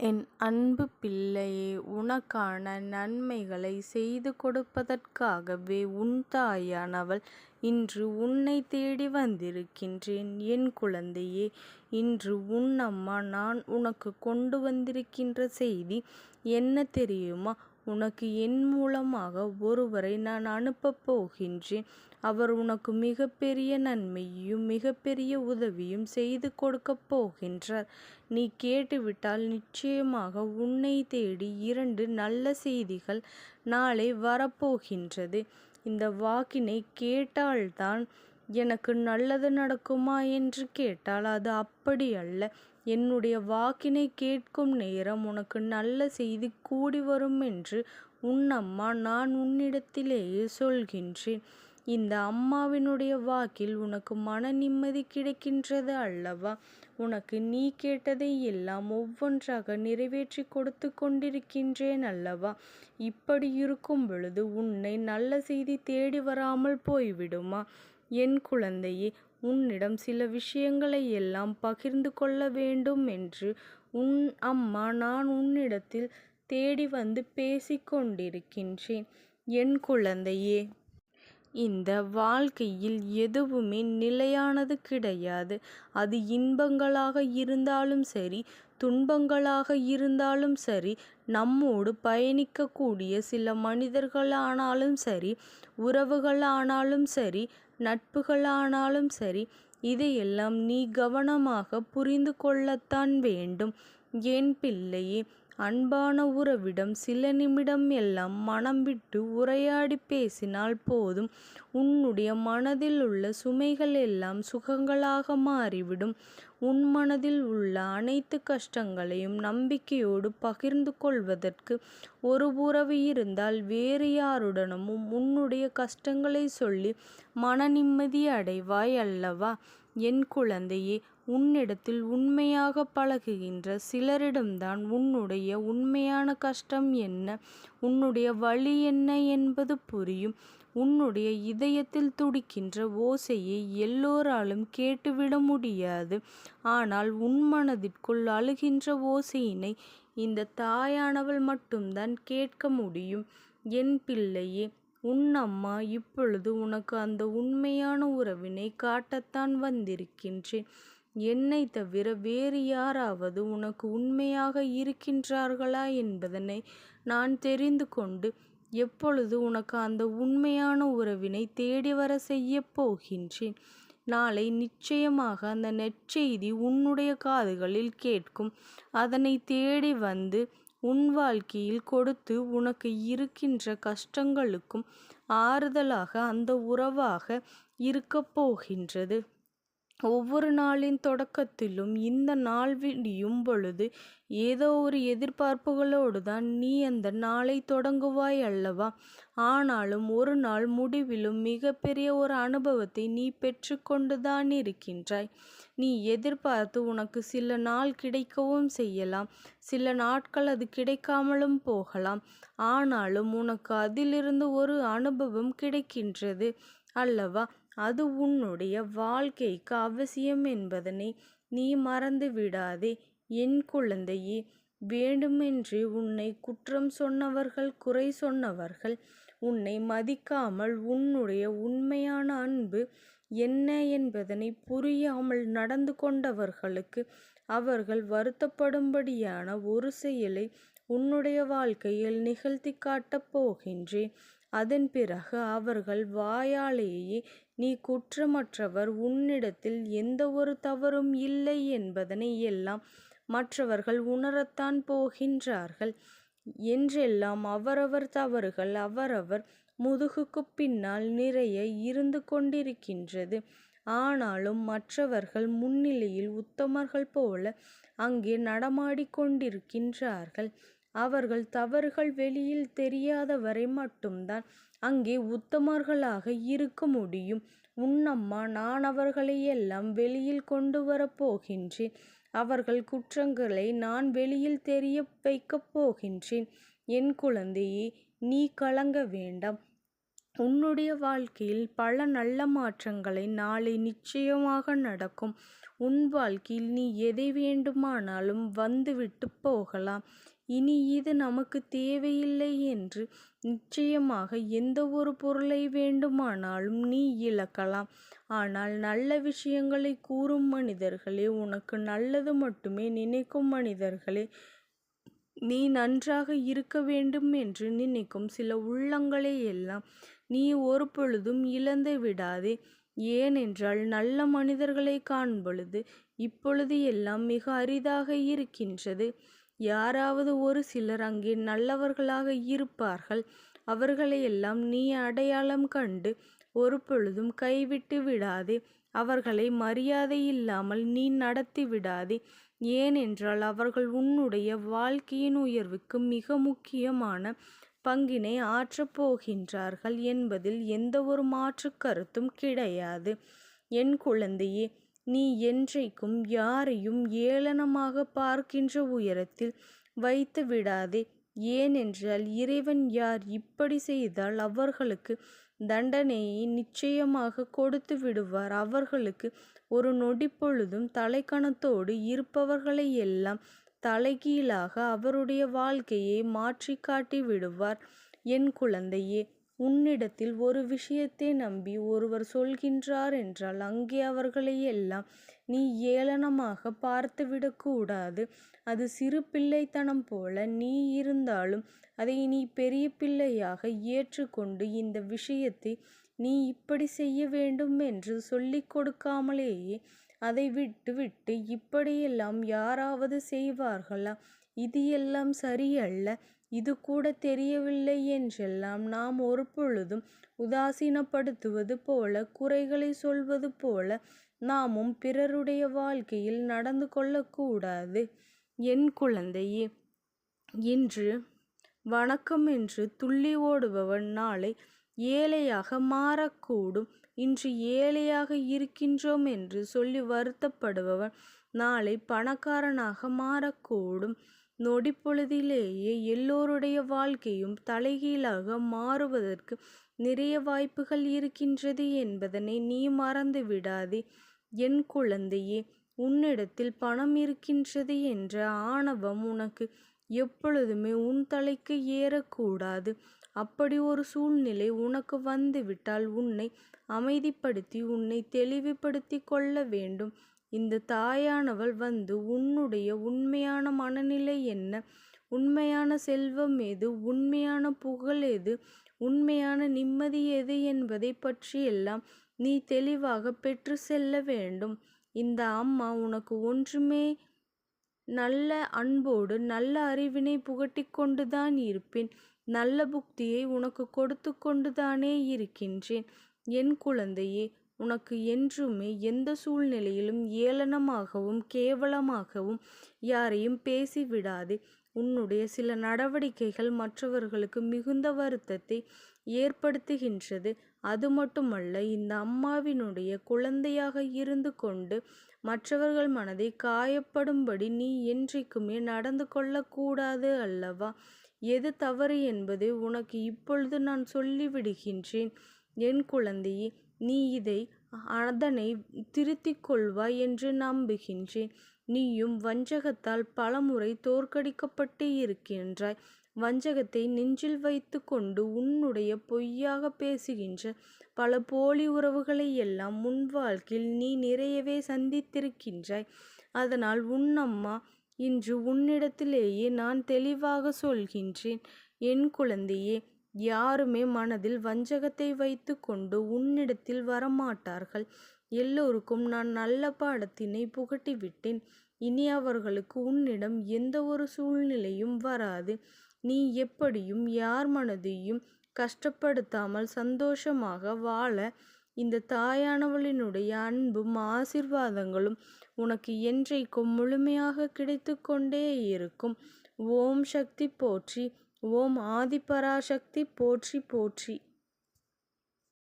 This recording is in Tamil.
என் அன்பு பிள்ளையே உனக்கான நன்மைகளை செய்து கொடுப்பதற்காகவே உன் தாயானவள் இன்று உன்னை தேடி வந்திருக்கின்றேன். என் குழந்தையே இன்று உன் அம்மா நான் உனக்கு கொண்டு வந்திருக்கின்ற செய்தி என்ன தெரியுமா? உனக்கு என் மூலமாக ஒருவரை நான் அனுப்பப் போகின்றேன். அவர் உனக்கு மிகப்பெரிய நன்மையும் மிகப்பெரிய உதவியும் செய்து கொடுக்கப் போகின்றார். நீ கேட்டுவிட்டால் நிச்சயமாக உன்னை தேடி இரண்டு நல்ல செய்திகள் நாளை வரப்போகின்றது. இந்த வாக்கினை கேட்டால்தான் எனக்கு நல்லது நடக்குமா என்று கேட்டால் அது அப்படியல்ல. என்னுடைய வாக்கினைக் கேட்கும் நேரம் உனக்கு நல்ல செய்தி கூடி வரும் என்று உன்னம்மா நான் உன்னிடத்திலேயே சொல்கின்றேன். இந்த அம்மாவினுடைய வாக்கில் உனக்கு மன நிம்மதி கிடைக்கின்றது அல்லவா? உனக்கு நீ கேட்டதை எல்லாம் ஒவ்வொன்றாக நிறைவேற்றி கொடுத்து கொண்டிருக்கின்றேன் அல்லவா? இப்படி இருக்கும் பொழுது உன்னை நல்ல செய்தி தேடி வராமல் போய்விடுமா? என் குழந்தையே உன்னிடம் சில விஷயங்களை எல்லாம் பகிர்ந்து கொள்ள வேண்டும் என்று உன் அம்மா நான் உன்னிடத்தில் தேடி வந்து பேசிக்கொண்டிருக்கின்றேன் என் குழந்தையே இந்த வாழ்க்கையில் எதுவுமே நிலையானது கிடையாது. அது இன்பங்களாக இருந்தாலும் சரி துன்பங்களாக இருந்தாலும் சரி நம்மோடு பயணிக்கக்கூடிய சில மனிதர்களானாலும் சரி உறவுகளானாலும் சரி நட்புகளானாலும் சரி இதையெல்லாம் நீ கவனமாக புரிந்து கொள்ளத்தான் வேண்டும். என் பிள்ளையே அன்பான உறவிடம் சில நிமிடம் எல்லாம் மனம் விட்டு உரையாடி பேசினால் போதும். உன்னுடைய மனதில் உள்ள சுமைகள் எல்லாம் சுகங்களாக மாறிவிடும். உன் மனதில் உள்ள அனைத்து கஷ்டங்களையும் நம்பிக்கையோடு பகிர்ந்து கொள்வதற்கு ஒரு உறவு இருந்தால் வேறு யாருடனும் உன்னுடைய கஷ்டங்களை சொல்லி மன நிம்மதி அடைவாய் அல்லவா? என் குழந்தையே உன்னிடத்தில் உண்மையாக பழகுகின்ற சிலரிடம்தான் உன்னுடைய உண்மையான கஷ்டம் என்ன உன்னுடைய வழி என்ன என்பது புரியும். உன்னுடைய இதயத்தில் துடிக்கின்ற ஓசையை எல்லோராலும் கேட்டுவிட முடியாது. ஆனால் உன் மனதிற்குள் அழுகின்ற ஓசையினை இந்த தாயானவள் மட்டும்தான் கேட்க முடியும். என் பிள்ளையே உன் அம்மா இப்பொழுது உனக்கு அந்த உண்மையான உறவினை காட்டத்தான் வந்திருக்கின்றேன். என்னை தவிர வேறு யாராவது உனக்கு உண்மையாக இருக்கின்றார்களா என்பதனை நான் தெரிந்து கொண்டு எப்பொழுது உனக்கு அந்த உண்மையான உறவினை தேடி வர செய்ய போகின்றேன். நாளை நிச்சயமாக அந்த நெற்செய்தி உன்னுடைய காதுகளில் கேட்கும். அதனை தேடி வந்து உன் வாழ்க்கையில் கொடுத்து உனக்கு இருக்கின்ற கஷ்டங்களுக்கும் ஆறுதலாக அந்த உறவாக இருக்கப் போகின்றது. ஒவ்வொரு நாளின் தொடக்கத்திலும் இந்த நாள் விடியும் பொழுது ஏதோ ஒரு எதிர்பார்ப்புகளோடு தான் நீ அந்த நாளை தொடங்குவாய் அல்லவா? ஆனாலும் ஒரு நாள் முடிவிலும் மிகப்பெரிய ஒரு அனுபவத்தை நீ பெற்றுக்கொண்டுதான் இருக்கின்றாய் நீ எதிர்பார்த்து உனக்கு சில நாள் கிடைக்கவும் செய்யலாம். சில நாட்கள் அது கிடைக்காமலும் போகலாம். ஆனாலும் உனக்கு அதிலிருந்து ஒரு அனுபவம் கிடைக்கின்றது அல்லவா? அது உன்னுடைய வாழ்க்கைக்கு அவசியம் என்பதனை நீ மறந்து விடாதே. என் குழந்தையே வேண்டுமென்றே உன்னை குற்றம் சொன்னவர்கள் குறை சொன்னவர்கள் உன்னை மதிக்காமல் உன்னுடைய உண்மையான அன்பு என்ன என்பதனை புரியாமல் நடந்து கொண்டவர்களுக்கு அவர்கள் வருத்தப்படும்படியான ஒரு செயலை உன்னுடைய வாழ்க்கையில் நிகழ்த்தி காட்டப் போகின்றேன். அதன் பிறகு அவர்கள் வாயாலேயே நீ குற்றமற்றவர் உன்னிடத்தில் எந்த ஒரு தவறும் இல்லை என்பதனை எல்லாம் மற்றவர்கள் உணரத்தான் போகின்றார்கள். என்றெல்லாம் அவரவர் தவறுகள் அவரவர் முதுகுக்குப் பின்னால் நிறைய இருந்து கொண்டிருக்கின்றது. ஆனாலும் மற்றவர்கள் முன்னிலையில் உத்தமர்கள் போல அங்கே நடமாடிக்கொண்டிருக்கின்றார்கள் அவர்கள் தவறுகள் வெளியில் தெரியாத வரை மட்டும்தான் அங்கே உத்தமர்களாக இருக்க முடியும். உன்னம்மா நான் நான் அவர்களையெல்லாம் வெளியில் கொண்டு வரப் போகின்றேன். அவர்கள் குற்றங்களை நான் வெளியில் தெரிய வைக்கப் போகின்றேன். என் குழந்தையே நீ கலங்க வேண்டாம். உன்னுடைய வாழ்க்கையில் பல நல்ல மாற்றங்களை நாளை நிச்சயமாக நடக்கும். உன் வாழ்க்கையில் நீ எதை வேண்டுமானாலும் வந்துவிட்டு போகலாம். இனி இது நமக்கு தேவையில்லை என்று நிச்சயமாக எந்த ஒரு பொருளை வேண்டுமானாலும் நீ இழக்கலாம். ஆனால் நல்ல விஷயங்களை கூறும் மனிதர்களே உனக்கு நல்லது மட்டுமே நினைக்கும் மனிதர்களே நீ நன்றாக இருக்க வேண்டும் என்று நினைக்கும் சில உள்ளங்களையெல்லாம் நீ ஒரு பொழுதும் இழந்து விடாதே. ஏனென்றால் நல்ல மனிதர்களை காண்பொழுது இப்பொழுது எல்லாம் மிக அரிதாக இருக்கின்றது. யாராவது ஒரு சிலர் அங்கே நல்லவர்களாக இருப்பார்கள். அவர்களையெல்லாம் நீ அடையாளம் கண்டு ஒருபொழுதும் கைவிட்டு விடாதே. அவர்களை மரியாதையில்லாமல் நீ நடத்தி விடாதே. ஏனென்றால் அவர்கள் உன்னுடைய வாழ்க்கையின் உயர்வுக்கு மிக முக்கியமான பங்கினை ஆற்றப் போகின்றார்கள் என்பதில் ஒரு மாற்று கருத்தும் கிடையாது. என் குழந்தையே நீ என்றைக்கும் யாரையும் ஏளனமாக பார்க்கின்ற உயரத்தில் வைத்து விடாதே. ஏனென்றால் இறைவன் யார் இப்படி செய்தால் அவர்களுக்கு தண்டனையை நிச்சயமாக கொடுத்து விடுவார். அவர்களுக்கு ஒரு நொடிப்பொழுதும் தலைக்கணத்தோடு இருப்பவர்களையெல்லாம் தலைகீழாக அவருடைய வாழ்க்கையை மாற்றி காட்டி விடுவார். என் குழந்தையே உன்னிடத்தில் ஒரு விஷயத்தை நம்பி ஒருவர் சொல்கின்றார் என்றால் அங்கே அவர்களையெல்லாம் நீ ஏளனமாக பார்த்துவிடக்கூடாது அது சிறு பிள்ளைத்தனம் போல நீ இருந்தாலும் அதை நீ பெரிய பிள்ளையாக ஏற்றுக்கொண்டு இந்த விஷயத்தை நீ இப்படி செய்ய வேண்டும் என்று சொல்லிக் கொடுக்காமலேயே அதை விட்டு விட்டு இப்படியெல்லாம் யாராவது செய்வார்களா? இது எல்லாம் சரியல்ல. இது கூட தெரியவில்லை என்றெல்லாம் நாம் ஒருபொழுதும் உதாசீனப்படுத்துவது போல குறைகளை சொல்வது போல நாமும் பிறருடைய வாழ்க்கையில் நடந்து கொள்ளக்கூடாது என் குழந்தையே இன்று வணக்கம் என்று துள்ளி ஓடுபவன் நாளை ஏழையாக மாறக்கூடும். இன்று ஏழையாக இருக்கின்றோம் என்று சொல்லி வருத்தப்படுபவன் நாளை பணக்காரனாக மாறக்கூடும். நொடிப்பொழுதிலேயே எல்லோருடைய வாழ்க்கையும் தலைகீழாக மாறுவதற்கு நிறைய வாய்ப்புகள் இருக்கின்றது என்பதனை நீ மறந்து விடாதே. என் குழந்தையே உன்னிடத்தில் பணம் இருக்கின்றது என்ற ஆணவம் உனக்கு எப்பொழுதுமே உன் தலைக்கு ஏறக்கூடாது. அப்படி ஒரு சூழ்நிலை உனக்கு வந்துவிட்டால் உன்னை அமைதிப்படுத்தி உன்னை தெளிவுபடுத்தி கொள்ள வேண்டும். இந்த தாயானவள் வந்து உன்னுடைய உண்மையான மனநிலை என்ன? உண்மையான செல்வம் எது? உண்மையான புகழ் எது? உண்மையான நிம்மதி எது என்பதைப் பற்றியெல்லாம் நீ தெளிவாக பெற்று செல்ல வேண்டும். இந்த அம்மா உனக்கு ஒன்றுமே நல்ல அன்போடு நல்ல அறிவினை புகட்டிக் கொண்டுதான் இருப்பேன். நல்ல புக்தியை உனக்கு கொடுத்து கொண்டுதானே இருக்கின்றேன். என் குழந்தையே உனக்கு என்றுமே எந்த சூழ்நிலையிலும் ஏளனமாகவும் கேவலமாகவும் யாரையும் பேசிவிடாதே உன்னுடைய சில நடவடிக்கைகள் மற்றவர்களுக்கு மிகுந்த வருத்தத்தை ஏற்படுத்துகின்றது. அது மட்டுமல்ல இந்த அம்மாவினுடைய குழந்தையாக இருந்து கொண்டு மற்றவர்கள் மனதை காயப்படும்படி நீ என்றைக்குமே நடந்து கொள்ளக்கூடாது அல்லவா? எது தவறு என்பதை உனக்கு இப்பொழுது நான் சொல்லிவிடுகின்றேன். என் குழந்தையே நீ இதை அதனை திருத்திக் கொள்வாய் என்று நம்புகின்றேன். நீயும் வஞ்சகத்தால் பலமுறை தோற்கடிக்கப்பட்டு இருக்கின்றாய். வஞ்சகத்தை நெஞ்சில் வைத்து கொண்டு உன்னுடைய பொய்யாக பேசுகின்ற பல போலி உறவுகளை எல்லாம் உன் வாழ்க்கையில் நீ நிறையவே சந்தித்திருக்கின்றாய். அதனால் உன் அம்மா இன்று உன்னிடத்திலேயே நான் தெளிவாக சொல்கின்றேன். என் குழந்தையே யாருமே மனதில் வஞ்சகத்தை வைத்து கொண்டு உன்னிடத்தில் வரமாட்டார்கள். எல்லோருக்கும் நான் நல்ல பாடத்தினை புகட்டிவிட்டேன். இனி அவர்களுக்கு உன்னிடம் எந்த ஒரு சூழ்நிலையும் வராது. நீ எப்படியும் யார் மனதையும் கஷ்டப்படுத்தாமல் சந்தோஷமாக வாழ இந்த தாயானவளினுடைய அன்பும் ஆசீர்வாதங்களும் உனக்கு என்றைக்கும் முழுமையாக கிடைத்து கொண்டே இருக்கும். ஓம் சக்தி போற்றி ஓம் ஆதிபராசக்தி போற்றி போற்றி.